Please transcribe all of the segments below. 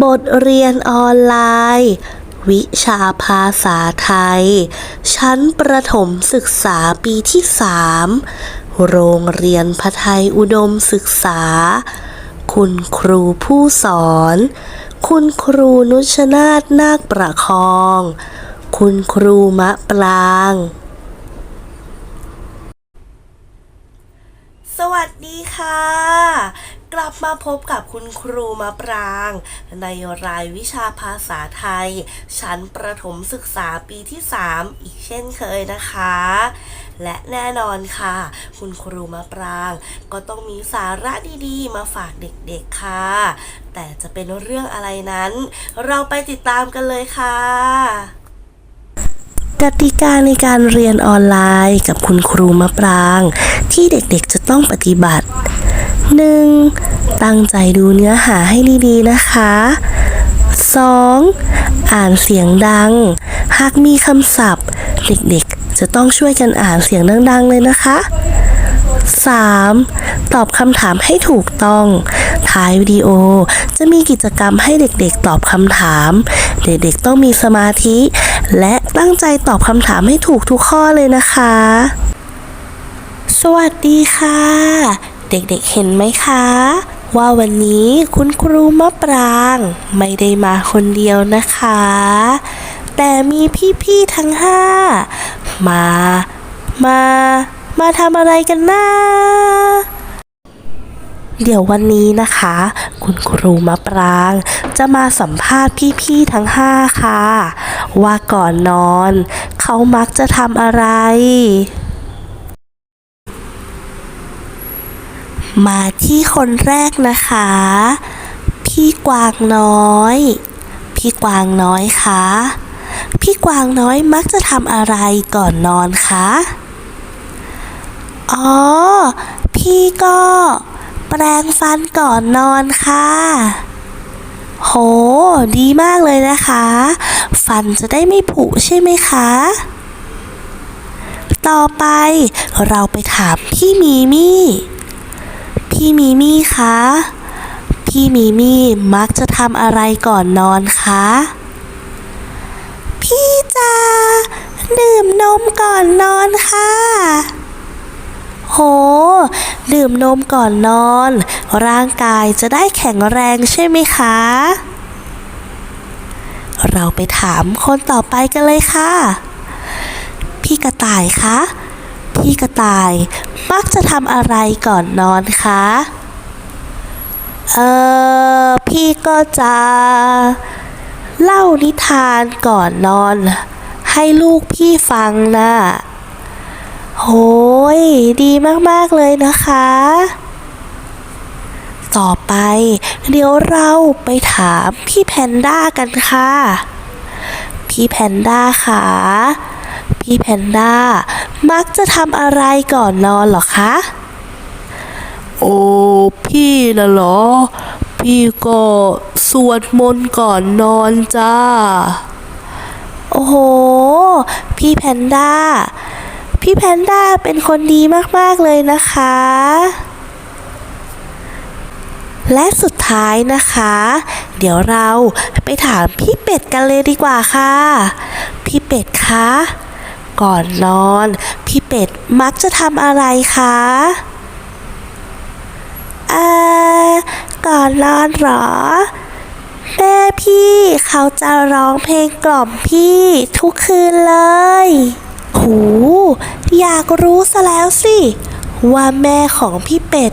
บทเรียนออนไลน์ วิชาภาษาไทย ชั้นประถมศึกษาปีที่3โรงเรียนพไทยอุดมศึกษา คุณครูผู้สอน คุณครูนุชนาธนาคประคอง คุณครูมะปราง สวัสดีค่ะ กลับมาพบกับคุณครูมะปราง ในรายวิชาภาษาไทย ชั้นประถมศึกษาปีที่ 3 อีกเช่นเคยนะคะ และแน่นอนค่ะ คุณครูมะปราง ก็ต้องมีสาระดีๆ มาฝากเด็กๆค่ะ แต่จะเป็นเรื่องอะไรนั้น เราไปติดตามกันเลยค่ะกติกาในการเรียนออนไลน์กับคุณครูมะปราง ที่เด็กๆจะต้องปฏิบัติ 1. ตั้งใจดูเนื้อหาให้ดีๆนะคะ 2. อ่านเสียงดัง หากมีคำศัพท์ เด็กๆ จะต้องช่วยกันอ่านเสียงดัง ๆ เลยนะคะ 3. ตอบคำถามให้ถูกต้อง ท้ายวิดีโอจะมีกิจกรรมให้เด็กๆ ตอบคำถาม เด็กๆ ต้องมีสมาธิ และตั้งใจตอบคำถามให้ถูกทุกข้อเลยนะคะ สวัสดีค่ะ เด็กๆเห็นไหมคะ ว่าวันนี้คุณครูมะปรางไม่ได้มาคนเดียวนะคะ แต่มีพี่ๆทั้งห้ามา มา มาทำอะไรกันนะเดี๋ยววันนี้นะคะ คุณครูมะปราง จะมาสัมภาษณ์พี่ๆทั้งห้าค่ะ ว่าก่อนนอน เขามักจะทำอะไร มาที่คนแรกนะคะ พี่กวางน้อย พี่กวางน้อยคะ พี่กวางน้อยมักจะทำอะไรก่อนนอนคะ อ๋อ พี่ก็ แปรงฟันก่อนนอนค่ะ โห ดีมากเลยนะคะ ฟันจะได้ไม่ผุใช่ไหมคะต่อไปเราไปถามพี่มีมี่ พี่มีมี่คะ พี่มีมี่มักจะทำอะไรก่อนนอนคะ พี่จะดื่มนมก่อนนอนค่ะ โห ดื่มนมก่อนนอน ร่างกายจะได้แข็งแรงใช่ไหมคะ เราไปถามคนต่อไปกันเลยค่ะ พี่กระต่ายคะ พี่กระต่าย มักจะทำอะไรก่อนนอนคะ เออพี่ก็จะ เล่านิทานก่อนนอน ให้ลูกพี่ฟังนะโหยดีมาก ๆ เลยนะคะ ต่อไป เดี๋ยวเราไปถามพี่แพนด้ากันค่ะ พี่แพนด้าค่ะ พี่แพนด้ามักจะทำอะไรก่อนนอนเหรอคะ โอ้พี่นะเหรอ พี่ก็สวดมนต์ก่อนนอนจ้า โอ้โห พี่แพนด้า พี่แพนด้าเป็นคนดีมากๆเลยนะคะ และสุดท้ายนะคะ เดี๋ยวเราไปถามพี่เป็ดกันเลยดีกว่าค่ะ พี่เป็ดคะ ก่อนนอน พี่เป็ดมักจะทำอะไรคะเอ่อก่อนนอนเหรอ แม่พี่เขาจะร้องเพลงกล่อมพี่ทุกคืนเลย หู อยากรู้ซะแล้วสิ ว่าแม่ของพี่เป็ด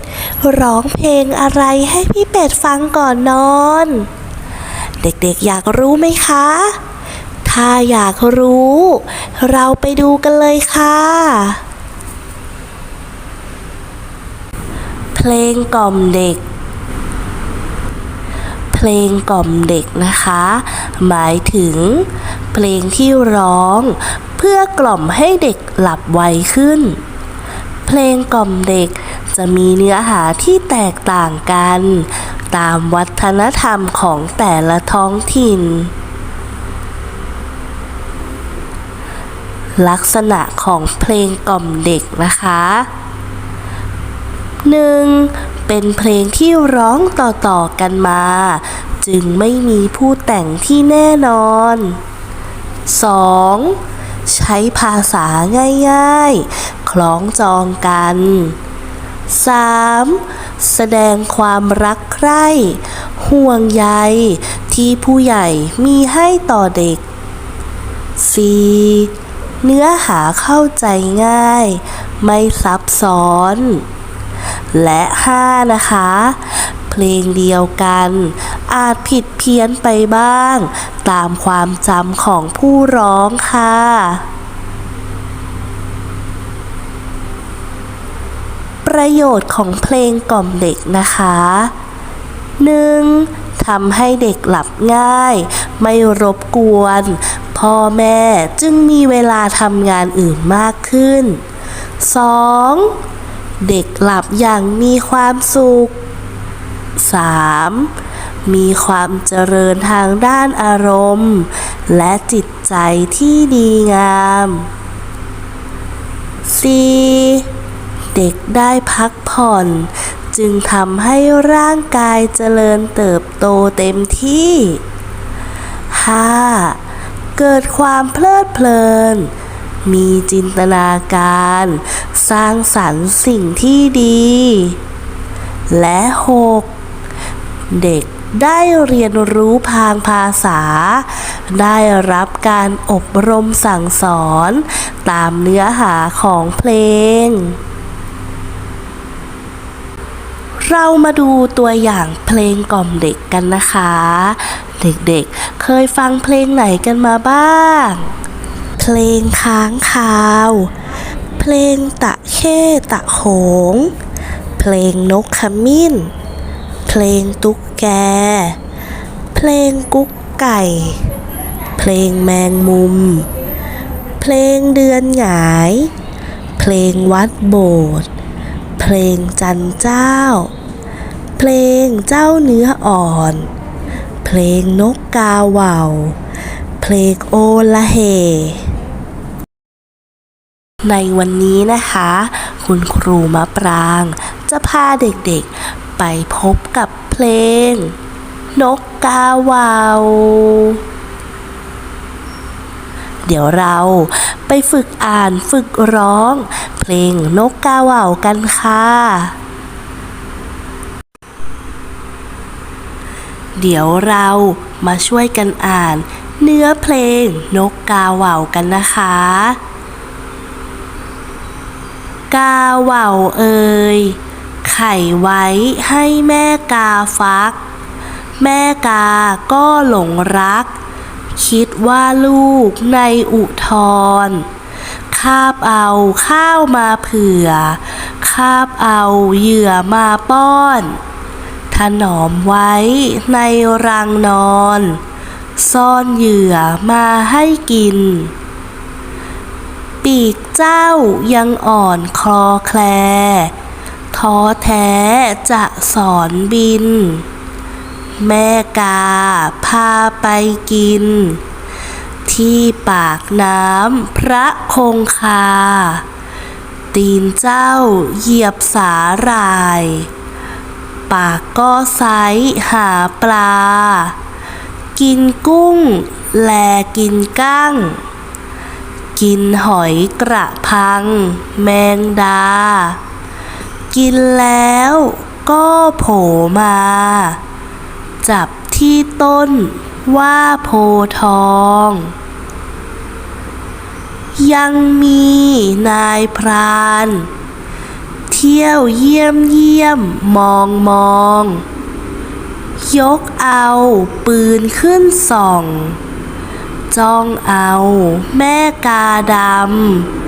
ร้องเพลงอะไรให้พี่เป็ดฟังก่อนนอน เด็กๆอยากรู้ไหมคะ ถ้าอยากรู้ เราไปดูกันเลยค่ะ เพลงกล่อมเด็ก เพลงกล่อมเด็กนะคะ หมายถึง เพลงที่ร้อง เพื่อกล่อมให้เด็กหลับไวขึ้น เพลงกล่อมเด็กจะมีเนื้อหาที่แตกต่างกัน ตามวัฒนธรรมของแต่ละท้องถิ่น ลักษณะของเพลงกล่อมเด็กนะคะ 1. เป็นเพลงที่ร้องต่อๆกันมา จึงไม่มีผู้แต่งที่แน่นอน 2. ใช้ภาษาง่ายๆ คล้องจองกัน 3. แสดงความรักใคร่ห่วงใยที่ผู้ใหญ่มีให้ต่อเด็ก 4. เนื้อหาเข้าใจง่าย ไม่ซับซ้อน และ 5 นะคะ เพลงเดียวกัน อาจผิดเพี้ยนไปบ้าง ตามความจำของผู้ร้องค่ะประโยชน์ของเพลงกล่อมเด็กนะคะ 1. ทำให้เด็กหลับง่าย ไม่รบกวน พ่อแม่จึงมีเวลาทำงานอื่นมากขึ้น 2. เด็กหลับอย่างมีความสุข 3. มีความเจริญทางด้านอารมณ์ และจิตใจที่ดีงาม 4. เด็กได้พักผ่อน จึงทำให้ร่างกายเจริญเติบโตเต็มที่ 5. เกิดความเพลิดเพลิน มีจินตนาการ สร้างสรรค์สิ่งที่ดี และ 6. เด็กได้เรียนรู้พางภาษา ได้รับการอบรมสั่งสอนตามเนื้อหาของเพลง เรามาดูตัวอย่างเพลงกล่อมเด็กกันนะคะ เด็กๆ เคยฟังเพลงไหนกันมาบ้าง เพลงค้างคาว เพลงตะเข้ตะโขง เพลงนกขมิ้น เพลงตุ๊กแก เพลงกุ๊กไก่ เพลงแมงมุม เพลงเดือนหงาย เพลงวัดโบสถ์ เพลงจันเจ้า เพลงเจ้าเนื้ออ่อน เพลงนกกาเหว่า เพลงโอละเหในวันนี้นะคะ คุณครูมะปราง จะพาเด็กๆไปพบกับเพลง นกกาเหว่าเดี๋ยวเราไปฝึกอ่านฝึกร้อง เพลงนกกาเหว่ากันค่ะ เดี๋ยวเรามาช่วยกันอ่าน เนื้อเพลงนกกาเหว่ากันนะคะ กาเหว่าเอ่ยไข่ไว้ให้แม่กาฟัก แม่กาก็หลงรัก คิดว่าลูกในอุทรคาบเอาข้าวมาเผื่อ คาบเอาเหยื่อมาป้อน ถนอมไว้ในรังนอน ซ่อนเหยื่อมาให้กิน ปีกเจ้ายังอ่อนคลอแคล ท้อแท้จะสอนบิน แม่กาพาไปกิน ที่ปากน้ำพระคงคา ตีนเจ้าเหยียบสาหร่าย ปากก็ไซหาปลา กินกุ้ง แลกินกั้ง กินหอยกระพัง แมงดา กินแล้วก็โผล่มา จับที่ต้นว่าโพทอง ยังมีนายพราน เที่ยวเยี่ยมเยี่ยม มองมอง ยกเอา ปืนขึ้นส่อง จ้องเอา แม่กาด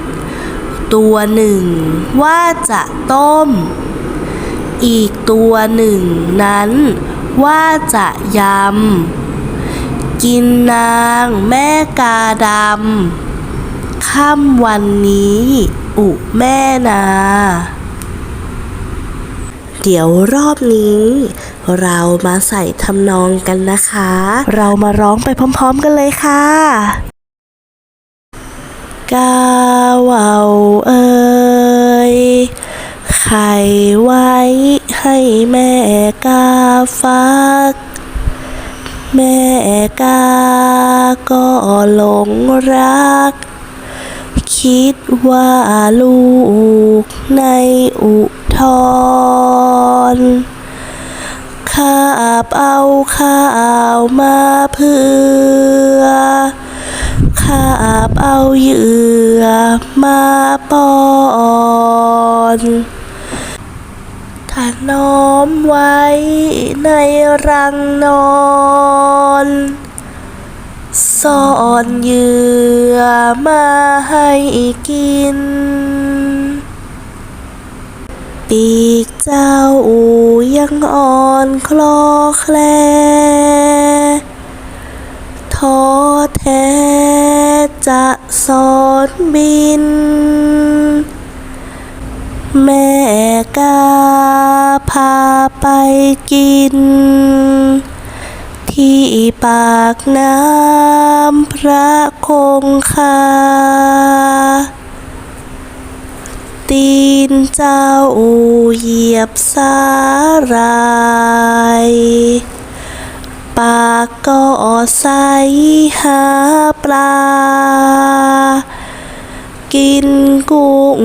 ำ ตัวหนึ่งว่าจะต้ม อีกตัวหนึ่งนั้นว่าจะยำ กินนางแม่กาดำค่ำวันนี้ อุแม่นา เดี๋ยวรอบนี้ เรามาใส่ทำนองกันนะคะ เรามาร้องไปพร้อมๆกันเลยค่ะกาเหว่าเอ่ยไข่ไว้ให้แม่กาฟัก แม่กาก็หลงรัก คิดว่าลูกในอุ ทธรณ์คาบเอาข้าวมาเพื่อคาบเอาเหยื่อมาป้อนถนอมไว้ในรังนอนซ่อนเหยื่อมาให้กิน ปีกเจ้าอูยังอ่อนคลอแคลท้อแท้จะสอนบิน แม่กาพาไปกิน ที่ปากน้ำพระคงคา ตีนเจ้าเหยียบสาหรายปากก็ใสหาปลา กินกุ้ง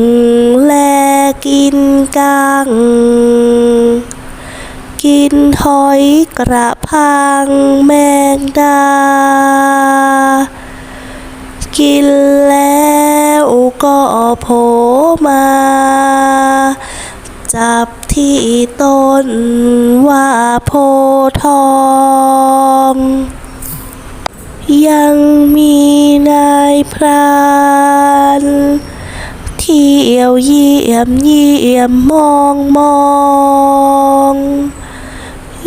และกินกังกินหอยกระพังแมงดา กินแล้วก็โผมา จับที่ต้นว่าโพทอง ยังมีนายพรานเที่ยวเยี่ยมเยี่ยมมองมอง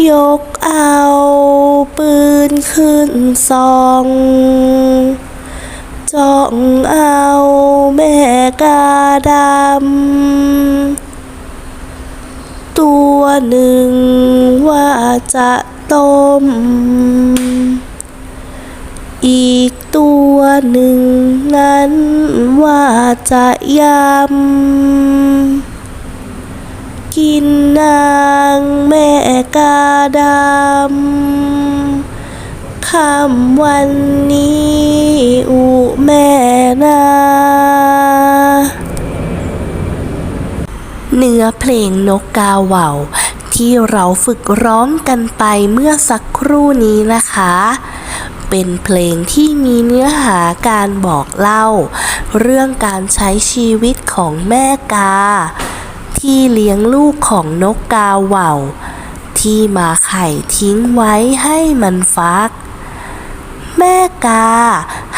ยกเอาปืนขึ้นซอง จ้องเอาแม่กาดำตัวหนึ่งว่าจะต้ม อีกตัวหนึ่งนั้นว่าจะยำกินนางแม่กาดำ คำวันนี้อุแม่นาเนื้อเพลงนกกาเหว่า ที่เราฝึกร้องกันไปเมื่อสักครู่นี้นะคะ เป็นเพลงที่มีเนื้อหาการบอกเล่า เรื่องการใช้ชีวิตของแม่กา ที่เลี้ยงลูกของนกกาเหว่าที่มาไข่ทิ้งไว้ให้มันฟัก แม่กา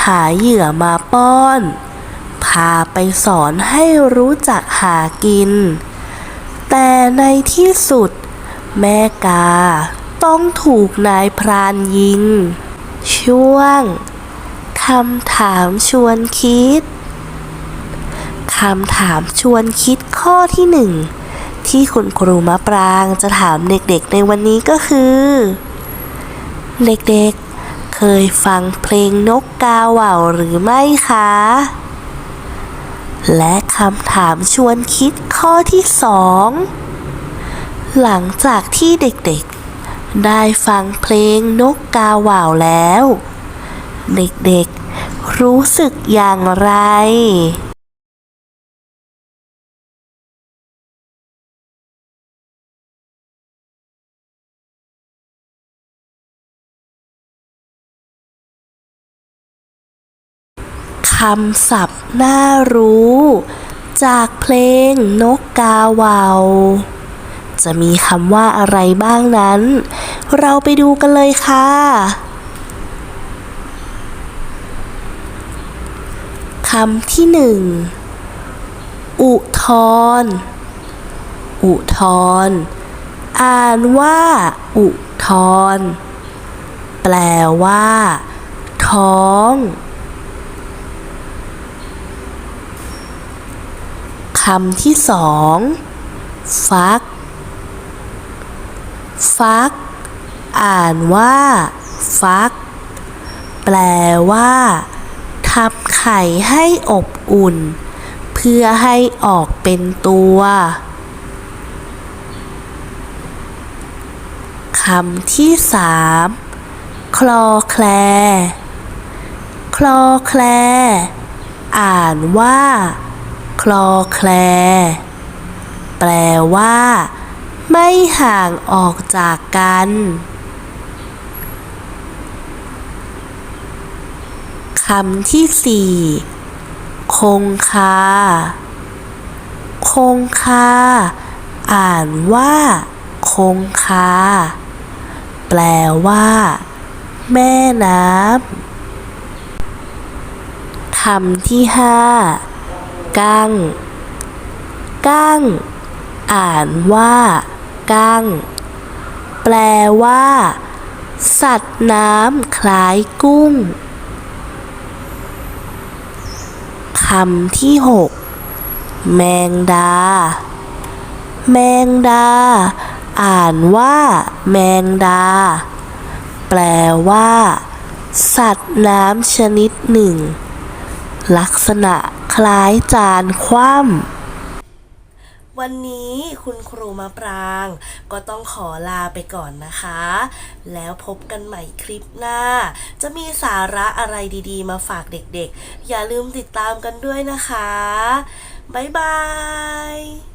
หาเหยื่อมาป้อน พาไปสอนให้รู้จักหากิน แต่ในที่สุด แม่กาต้องถูกนายพรานยิง ช่วงคำถามชวนคิดคำถามชวนคิดข้อที่หนึ่งที่คุณครูมะปรางจะถามเด็กๆในวันนี้ก็คือ เด็กๆ เคยฟังเพลงนกกาเหว่าหรือไม่คะ และคำถามชวนคิดข้อที่สอง หลังจากที่เด็กๆ ได้ฟังเพลงนกกาเหว่าแล้ว เด็กๆ รู้สึกอย่างไร คำศัพท์น่ารู้ จากเพลงนกกาเหว่าจะมีคำว่าอะไรบ้างนั้น เราไปดูกันเลยค่ะคำที่หนึ่งอุทธรอุทธรอ่านว่า อุทธรแปลว่า ท้อง คำที่สองฟัก ฟัก อ่านว่า ฟัก แปลว่าทำไข่ให้อบอุ่น เพื่อให้ออกเป็นตัวคำที่สามคลอแคล คลอแคล อ่านว่า คลอแคล แปลว่า ไม่ห่างออกจากกัน คำที่สี่คงคา คงคา อ่านว่า คงคา แปลว่า แม่น้ำคำที่ห้า กั้ง กั้ง อ่านว่า กั้ง แปลว่า สัตว์น้ำคล้ายกุ้งคำที่หกแมงดา แมงดา อ่านว่า แมงดา แปลว่า สัตว์น้ำชนิดหนึ่ง ลักษณะ คล้ายจานคว่ำวันนี้คุณครูมาปราง ก็ต้องขอลาไปก่อนนะคะ แล้วพบกันใหม่คลิปหน้า จะมีสาระอะไรดีๆ มาฝากเด็กๆ อย่าลืมติดตามกันด้วยนะคะ บ๊ายบาย